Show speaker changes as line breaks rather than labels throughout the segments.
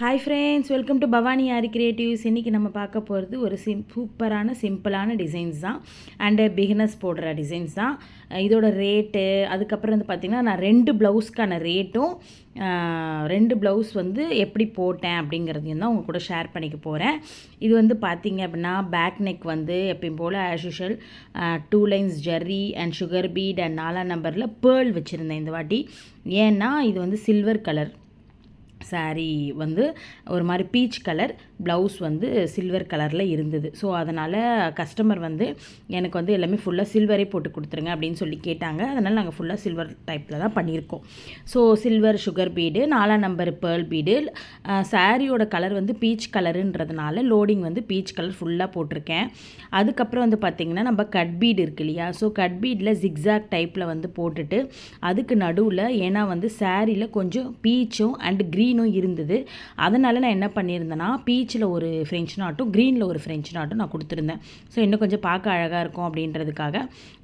Hi friends welcome to Bhavani Aari creatives இன்றைக்கி நம்ம பார்க்க போகிறது ஒரு சிம் சூப்பரான சிம்பிளான டிசைன்ஸ் தான். அண்டு பிகினஸ் போடுற டிசைன்ஸ் தான். இதோட ரேட்டு அதுக்கப்புறம் வந்து பார்த்திங்கன்னா நான் ரெண்டு ப்ளவுஸ்க்கான ரேட்டும் ரெண்டு ப்ளவுஸ் வந்து எப்படி போட்டேன் அப்படிங்கிறதையும் தான் உங்கள் கூட ஷேர் பண்ணிக்க போகிறேன் இது வந்து பார்த்திங்க அப்படின்னா பேக் நெக் வந்து எப்பயும் போல் as usual two lines jerry and sugar bead and நாலாம் நம்பரில் பேர்ல் வச்சுருந்தேன் இந்த வாட்டி. ஏன்னா இது வந்து சில்வர் கலர் சாரீ வந்து ஒரு மாதிரி பீச் கலர் ப்ளவுஸ் வந்து சில்வர் கலரில் இருந்தது. ஸோ அதனால் கஸ்டமர் வந்து எனக்கு வந்து எல்லாமே ஃபுல்லாக சில்வரே போட்டு கொடுத்துருங்க அப்படின்னு சொல்லி கேட்டாங்க. அதனால் நாங்கள் ஃபுல்லாக சில்வர் டைப்பில் தான் பண்ணியிருக்கோம். ஸோ சில்வர் சுகர் பீடு நாலாம் நம்பர் பேர்ல் பீடு சாரியோட கலர் வந்து பீச் கலருன்றதுனால லோடிங் வந்து பீச் கலர் ஃபுல்லாக போட்டிருக்கேன். அதுக்கப்புறம் வந்து பார்த்திங்கன்னா நம்ம கட் பீடு இருக்கு இல்லையா? ஸோ கட் பீடில் ஜிக்ஸாக் டைப்பில் வந்து போட்டுட்டு அதுக்கு நடுவில் ஏன்னா வந்து சாரியில் கொஞ்சம் பீச்சும் அண்ட் க்ரீனும் இருந்தது. அதனால் நான் என்ன பண்ணியிருந்தேன்னா பீச் பீச்சில் ஒரு ஃப்ரெஞ்ச் நாட்டும் க்ரீனில் ஒரு ஃப்ரெஞ்ச் நாட்டும் நான் கொடுத்துருந்தேன். ஸோ இன்னும் கொஞ்சம் பார்க்க அழகாக இருக்கும் அப்படின்றதுக்காக.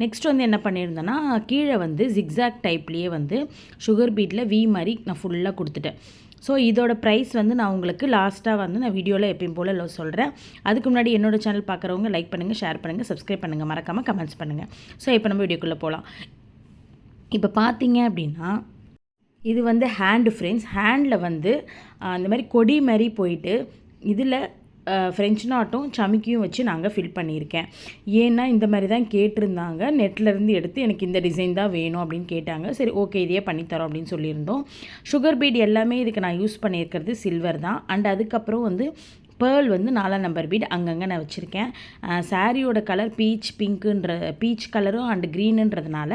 நெக்ஸ்ட் வந்து என்ன பண்ணியிருந்தேன்னா கீழே வந்து ஜிக்ஸாக் டைப்லேயே வந்து சுகர் பீட்டில் வி மாதிரி நான் ஃபுல்லாக கொடுத்துட்டேன். ஸோ இதோட ப்ரைஸ் வந்து நான் உங்களுக்கு லாஸ்ட்டாக வந்து நான் வீடியோவில் எப்பயும் போல் சொல்கிறேன் அதுக்கு முன்னாடி என்னோடய சேனல் பார்க்குறவங்க லைக் பண்ணுங்கள் ஷேர் பண்ணுங்கள் சப்ஸ்கிரைப் பண்ணுங்கள் மறக்காமல் கமெண்ட்ஸ் பண்ணுங்கள் ஸோ இப்போ நம்ம வீடியோக்குள்ளே போகலாம் இப்போ பார்த்தீங்க அப்படின்னா இது வந்து ஹேண்டு ஃப்ரெண்ட்ஸ் ஹேண்டில் வந்து அந்த மாதிரி கொடி மாதிரி போயிட்டு இதில் ஃப்ரெஞ்ச் நாட்டும் சமிக்கியும் வச்சு நாங்கள் ஃபில் பண்ணியிருக்கேன். ஏன்னா இந்த மாதிரி தான் கேட்டிருந்தாங்க. நெட்லேருந்து எடுத்து எனக்கு இந்த டிசைன் தான் வேணும் அப்படின்னு கேட்டாங்க. சரி ஓகே இதையே பண்ணித்தரோம் அப்படின்னு சொல்லியிருந்தோம். சுகர் பீட் எல்லாமே இதுக்கு நான் யூஸ் பண்ணியிருக்கிறது சில்வர் தான். அண்ட் அதுக்கப்புறம் வந்து பேர்ல் வந்து நாலாம் நம்பர் பீட் அங்கங்கே நான் வச்சுருக்கேன். சாரியோட கலர் பீச் பிங்க்குன்ற பீச் கலரும் அண்ட் க்ரீனுன்றதுனால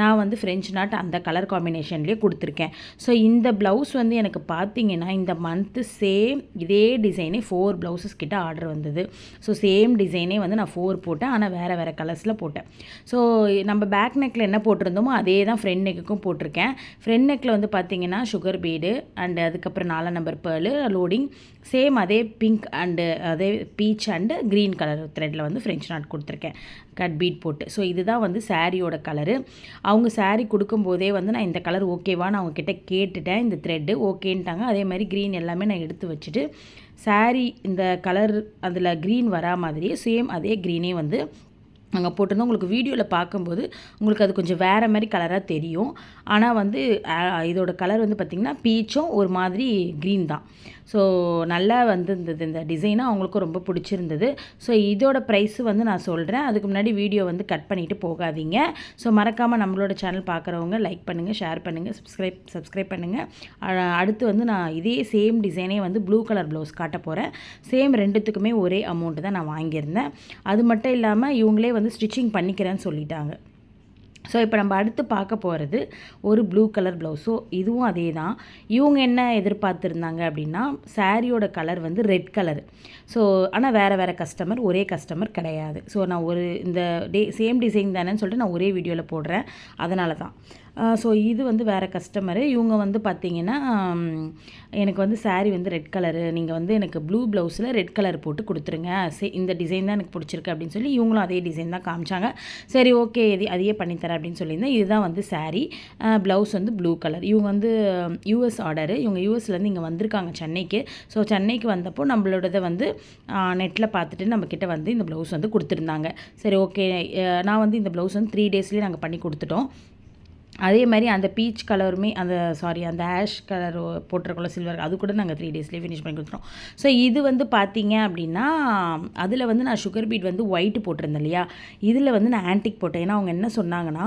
நான் வந்து ஃப்ரெஞ்ச் நாட் அந்த கலர் காம்பினேஷன்லேயே கொடுத்துருக்கேன். ஸோ இந்த ப்ளவுஸ் வந்து எனக்கு பார்த்தீங்கன்னா இந்த மந்த்து சேம் இதே டிசைனே ஃபோர் ப்ளவுசஸ் கிட்ட ஆர்டர் வந்தது. ஸோ சேம் டிசைனே வந்து நான் ஃபோர் போட்டேன். ஆனால் வேறு வேறு கலர்ஸில் போட்டேன். ஸோ நம்ம பேக் நெக்கில் என்ன போட்டிருந்தோமோ அதே தான் ஃப்ரெண்ட் நெக்குக்கும் போட்டிருக்கேன். ஃப்ரெண்ட் நெக்கில் வந்து பார்த்தீங்கன்னா சுகர் பீடு அண்ட் அதுக்கப்புறம் நாலாம் நம்பர் பேர்லு லோடிங் சேம் அதே பிங்க் அண்டு uh, அதே பீச் அண்டு க்ரீன் கலர் த்ரெட்டில் வந்து ஃப்ரெஞ்ச் நாட் கொடுத்துருக்கேன். கட் பீட் போட்டு. ஸோ இதுதான் வந்து சாரியோட கலரு அவங்க சாரீ கொடுக்கும்போதே வந்து நான் இந்த கலர் ஓகேவான்னு அவங்கக்கிட்ட கேட்டுட்டேன். இந்த த்ரெட்டு ஓகேன்ட்டாங்க அதே மாதிரி க்ரீன் எல்லாமே நான் எடுத்து வச்சுட்டு சாரீ இந்த கலர் அதில் க்ரீன் வரா மாதிரியே சேம் அதே க்ரீனே வந்து அங்கே போட்டிருந்தோம். உங்களுக்கு வீடியோவில் பார்க்கும்போது உங்களுக்கு அது கொஞ்சம் வேறு மாதிரி கலராக தெரியும். ஆனால் வந்து இதோட கலர் வந்து பார்த்திங்கன்னா பீச்சும் ஒரு மாதிரி க்ரீன் தான். ஸோ நல்லா வந்திருந்தது. இந்த டிசைனாக அவங்களுக்கும் ரொம்ப பிடிச்சிருந்தது. ஸோ இதோட ப்ரைஸு வந்து நான் சொல்கிறேன் அதுக்கு முன்னாடி வீடியோ வந்து கட் பண்ணிவிட்டு போகாதீங்க. ஸோ மறக்காமல் நம்மளோட சேனல் பார்க்குறவங்க லைக் பண்ணுங்கள் ஷேர் பண்ணுங்கள் சப்ஸ்கிரைப் சப்ஸ்கிரைப் பண்ணுங்கள் அடுத்து வந்து நான் இதே சேம் டிசைனே வந்து ப்ளூ கலர் ப்ளவுஸ் காட்ட போகிறேன் சேம் ரெண்டுத்துக்குமே ஒரே அமௌண்ட்டு தான் நான் வாங்கியிருந்தேன். அது மட்டும் இல்லாமல் இவங்களே வந்து வந்து ஸ்டிச்சிங் பண்ணிக்கிறேன்னு சொல்லிட்டாங்க. ஸோ இப்போ நம்ம அடுத்து பார்க்க போகிறது ஒரு ப்ளூ கலர் ப்ளவுஸ் ஸோ இதுவும் அதே தான் இவங்க என்ன எதிர்பார்த்துருந்தாங்க அப்படின்னா சாரியோட கலர் வந்து ரெட் கலர் ஸோ ஆனால் வேறு வேறு கஸ்டமர் ஒரே கஸ்டமர் கிடையாது. ஸோ நான் ஒரு இந்த டே சேம் டிசைன் தானேன்னு சொல்லிட்டு நான் ஒரே வீடியோவில் போடுறேன். அதனால தான் ஸோ இது வந்து வேறு கஸ்டமரு இவங்க வந்து பார்த்திங்கன்னா எனக்கு வந்து சாரீ வந்து ரெட் கலரு நீங்கள் வந்து எனக்கு ப்ளூ ப்ளவுஸில் ரெட் கலர் போட்டு கொடுத்துருங்க. சே இந்த டிசைன் தான் எனக்கு பிடிச்சிருக்கு அப்படின்னு சொல்லி இவங்களும் அதே டிசைன் தான் காமிச்சாங்க. சரி ஓகே இது அதையே பண்ணித்தரேன் அப்படின்னு சொல்லியிருந்தேன். இதுதான் வந்து சாரீ ப்ளவுஸ் வந்து ப்ளூ கலர் இவங்க வந்து யூஎஸ் ஆர்டரு இவங்க யூஎஸ்லேருந்து இங்கே வந்திருக்காங்க சென்னைக்கு. ஸோ சென்னைக்கு வந்தப்போ நம்மளோடதை வந்து நெட்டில் பார்த்துட்டு நம்மக்கிட்ட வந்து இந்த ப்ளவுஸ் வந்து கொடுத்துருந்தாங்க. சரி ஓகே நான் வந்து இந்த ப்ளவுஸ் வந்து த்ரீ டேஸ்லேயே நாங்கள் பண்ணி கொடுத்துட்டோம். அதே மாதிரி அந்த பீச் கலருமே அந்த சாரி அந்த ஆஷ் கலர் போட்டிருக்கோம்ல சில்வர் அது கூட நாங்கள் த்ரீ டேஸ்லேயே ஃபினிஷ் பண்ணி கொடுத்துருவோம் ஸோ இது வந்து பார்த்தீங்க அப்படின்னா அதில் வந்து நான் சுகர் பீட் வந்து ஒயிட் போட்டிருந்தேன் இல்லையா? இதில் வந்து நான் ஆன்டிக் போட்டேன். ஏன்னா அவங்க என்ன சொன்னாங்கன்னா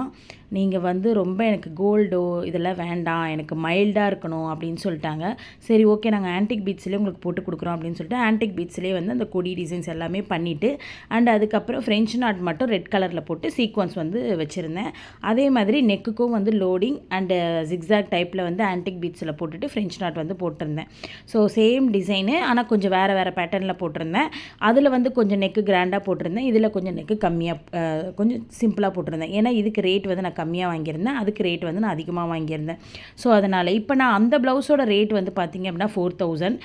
நீங்கள் வந்து ரொம்ப எனக்கு கோல்டோ இதெல்லாம் வேண்டாம். எனக்கு மைல்டாக இருக்கணும். அப்படின்னு சொல்லிட்டாங்க. சரி ஓகே நாங்கள் ஆன்டிக் பீட்ஸ்லேயே உங்களுக்கு போட்டு கொடுக்குறோம் அப்படின்னு சொல்லிட்டு ஆன்டிக் பீட்ஸ்லேயே வந்து அந்த கொடி டிசைன்ஸ் எல்லாமே பண்ணிவிட்டு அண்ட் அதுக்கப்புறம் ஃப்ரெஞ்ச் நாட் மட்டும் ரெட் கலரில் போட்டு சீக்வன்ஸ் வந்து வச்சுருந்தேன். அதே மாதிரி நெக்குக்கும் வந்து லோடிங் அண்டு ஜிக்ஸாக் டைப்பில் வந்து ஆன்டிக் பீட்ஸில் போட்டுட்டு ஃப்ரெஞ்ச் நாட் வந்து போட்டிருந்தேன். ஸோ சேம் டிசைனு ஆனால் கொஞ்சம் வேறு வேறு பேட்டர்னில் போட்டிருந்தேன். அதில் வந்து கொஞ்சம் நெக்கு கிராண்டாக போட்டிருந்தேன். இதில் கொஞ்சம் நெக்கு கம்மியாக கொஞ்சம் சிம்பிளாக போட்டிருந்தேன். ஏன்னா இதுக்கு ரேட் வந்து நான் கம்மியாக வாங்கியிருந்தேன். அதுக்கு ரேட் வந்து நான் அதிகமாக வாங்கியிருந்தேன். ஸோ அதனால் இப்போ நான் அந்த ப்ளவுஸோட ரேட் வந்து பார்த்திங்க அப்படின்னா ஃபோர் தௌசண்ட்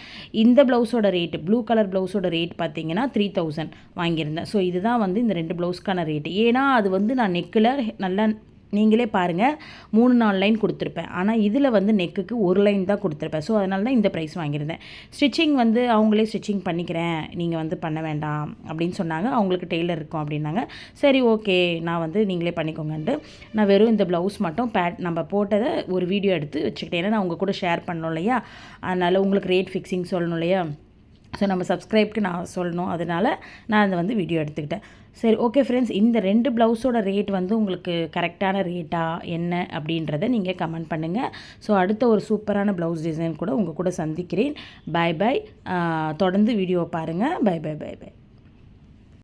இந்த ப்ளவுஸோட ரேட் ப்ளூ கலர் ப்ளவுஸோட ரேட் பார்த்தீங்கன்னா த்ரீ தௌசண்ட் வாங்கியிருந்தேன். ஸோ இதுதான் வந்து இந்த ரெண்டு ப்ளவுஸ்க்கான ரேட்டு ஏன்னா அது வந்து நான் நெக்கில் நல்லா நீங்களே பாருங்கள் மூணு நாலு லைன் கொடுத்துருப்பேன். ஆனால் இதில் வந்து நெக்குக்கு ஒரு லைன் தான் கொடுத்துருப்பேன். ஸோ அதனால தான் இந்த ப்ரைஸ் வாங்கியிருந்தேன். ஸ்டிச்சிங் வந்து அவங்களே ஸ்டிச்சிங் பண்ணிக்கிறேன். நீங்கள் வந்து பண்ண வேண்டாம் அப்படின்னு சொன்னாங்க. அவங்களுக்கு டெய்லர் இருக்கும் அப்படின்னாங்க. சரி ஓகே நான் வந்து நீங்களே பண்ணிக்கோங்கன்ட்டு. நான் வெறும் இந்த ப்ளவுஸ் மட்டும் பேட் நம்ம போட்டதை ஒரு வீடியோ எடுத்து வச்சுக்கிட்டேன். ஏன்னா நான் உங்கள் கூட ஷேர் பண்ணணும் இல்லையா? அதனால் உங்களுக்கு ரேட் ஃபிக்ஸிங் சொல்லணும் இல்லையா? ஸோ நம்ம சப்ஸ்கிரைப்க்கு நான் சொல்லணும். அதனால் நான் அதை வந்து வீடியோ எடுத்துக்கிட்டேன். சரி ஓகே ஃப்ரெண்ட்ஸ் இந்த ரெண்டு ப்ளவுஸோட ரேட் வந்து உங்களுக்கு கரெக்டான ரேட்டா என்ன அப்படின்றத நீங்கள் கமெண்ட் பண்ணுங்கள் ஸோ அடுத்த ஒரு சூப்பரான ப்ளவுஸ் டிசைன் கூட உங்கள் கூட சந்திக்கிறேன். பாய் பாய் தொடர்ந்து வீடியோ பாருங்கள் பை பை பை பை